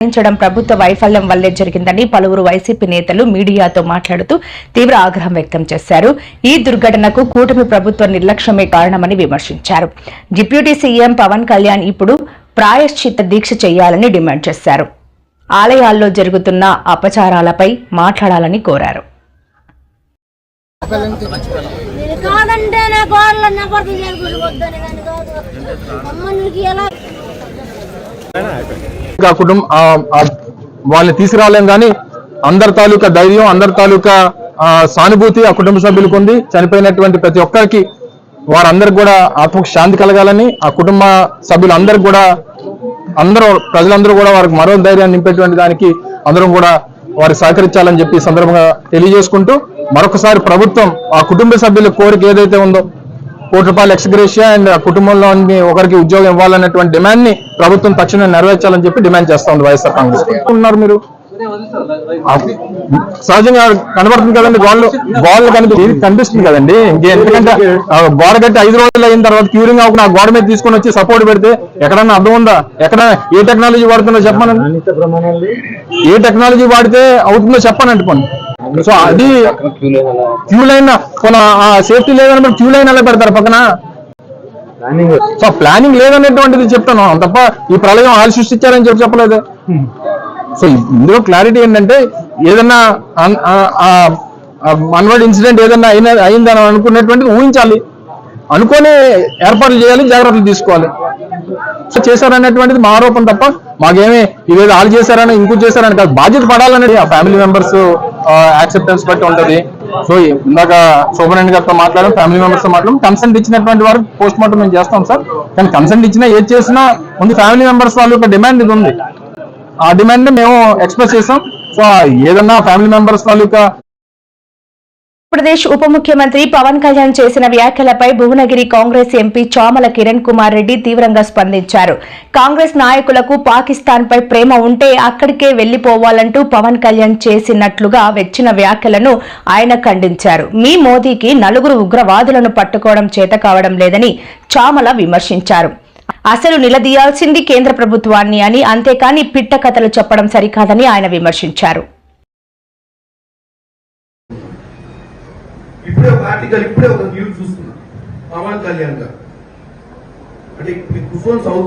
నిర్ణయించడం ప్రభుత్వ వైఫల్యం వల్లే జరిగిందని పలువురు వైసీపీ నేతలు మీడియాతో మాట్లాడుతూ తీవ్ర ఆగ్రహం వ్యక్తం చేశారు. ఈ దుర్ఘటనకు కూటమి ప్రభుత్వ నిర్లక్ష్యమే కారణమని విమర్శించారు. డిప్యూటీ సీఎం పవన్ కళ్యాణ్ ఇప్పుడు ప్రాయశ్చిత్త దీక్ష చేయాలని డిమాండ్ చేశారు. ఆలయాల్లో జరుగుతున్న అపచారాలపై మాట్లాడాలని కోరారు. కాదంటే ఆ కుటుంబం వాళ్ళని తీసుకురాలేం కానీ అందరి తాలూకా ధైర్యం అందరి తాలూకా ఆ, సానుభూతి ఆ కుటుంబ సభ్యులకు ఉంది. చనిపోయినటువంటి ప్రతి ఒక్కరికి వారందరికి కూడా ఆత్మకు శాంతి కలగాలని ఆ కుటుంబ సభ్యులందరికి కూడా అందరూ ప్రజలందరూ కూడా వారికి మరో ధైర్యాన్ని నింపేటువంటి దానికి అందరం కూడా వారికి సహకరించాలని చెప్పి సందర్భంగా తెలియజేసుకుంటూ మరొకసారి ప్రభుత్వం ఆ కుటుంబ సభ్యుల కోరిక ఏదైతే ఉందో కోటి రూపాయల ఎక్స్గ్రేషియా అండ్ కుటుంబంలో ఒకరికి ఉద్యోగం ఇవ్వాలన్నటువంటి డిమాండ్ని ప్రభుత్వం తక్షణం నెరవేర్చాలని చెప్పి డిమాండ్ చేస్తా ఉంది వైఎస్ఆర్ కాంగ్రెస్. ఉన్నారు మీరు? సహజంగా కనబడుతుంది కదండి గోళ్ళు గోళ్ళు కనిపి ఇది కనిపిస్తుంది కదండి. ఇంకే ఎందుకంటే గోడ కట్టి ఐదు రోజులు అయిన తర్వాత క్యూరింగ్ అవ్వకుండా ఆ గోడ మీద తీసుకొని వచ్చి సపోర్ట్ పెడితే ఎక్కడన్నా అర్థం ఉందా? ఎక్కడ ఏ టెక్నాలజీ వాడుతుందో చెప్పమనండి. ఏ టెక్నాలజీ వాడితే అవుతుందో చెప్పనండి కొన్ని సో అది క్యూ లైన్ సేఫ్టీ లేదని క్యూ లైన్ ఎలా పెడతారు పక్కన. సో ప్లానింగ్ లేదనేటువంటిది చెప్తాను. తప్ప ఈ ప్రళయం వాళ్ళు సృష్టించారని చెప్పి చెప్పలేదు. సో ఇందులో క్లారిటీ ఏంటంటే ఏదన్నా అన్వర్డ్ ఇన్సిడెంట్ ఏదన్నా అయిన అయిందని అనుకునేటువంటిది ఊహించాలి. అనుకొని ఏర్పాట్లు చేయాలి జాగ్రత్తలు తీసుకోవాలి. సో చేశారనేటువంటిది మా ఆరోపణ తప్ప మాకేమీ ఇవేదో వాళ్ళు చేశారని ఇంకో చేశారని కాదు. బాధ్యత పడాలనేది ఆ ఫ్యామిలీ మెంబర్స్ యాక్సెప్టెన్స్ బట్టి ఉంటది. సో ఇందాక సూపరింటెండెంట్ గారితో మాట్లాడడం ఫ్యామిలీ మెంబర్స్తో మాట్లాడడం కన్సెంట్ ఇచ్చినటువంటి వారు పోస్ట్ మార్టం మేము చేస్తాం సార్. కానీ కన్సెంట్ ఇచ్చినా ఏది చేసినా ముందు ఫ్యామిలీ మెంబర్స్ వాళ్ళ యొక్క డిమాండ్ ఇది ఉంది. ఆ డిమాండ్ మేము ఎక్స్ప్రెస్ చేసాం సో ఏదన్నా ఫ్యామిలీ మెంబర్స్ తాలూకా ఆంధ్రప్రదేశ్ ఉప ముఖ్యమంత్రి పవన్ కళ్యాణ్ చేసిన వ్యాఖ్యలపై భువనగిరి కాంగ్రెస్ ఎంపీ చామల కిరణ్ కుమార్ రెడ్డి తీవ్రంగా స్పందించారు. కాంగ్రెస్ నాయకులకు పాకిస్తాన్ పై ప్రేమ ఉంటే అక్కడికే వెళ్ళిపోవాలంటూ పవన్ కళ్యాణ్ చేసినట్లుగా వచ్చిన వ్యాఖ్యలను ఆయన ఖండించారు. మీ మోదీకి నలుగురు ఉగ్రవాదులను పట్టుకోవడం చేత కావడం లేదని చామల విమర్శించారు. అసలు నిలదీయాల్సింది కేంద్ర ప్రభుత్వాన్ని అని అంతేకాని పిట్ట కథలు చెప్పడం సరికాదని ఆయన విమర్శించారు. ఇప్పుడే ఒక ఆర్టికల్ ఇప్పుడే ఒక న్యూస్ చూస్తున్నా. పవన్ కళ్యాణ్ గారు. అంటే ఇప్పుడు సౌత్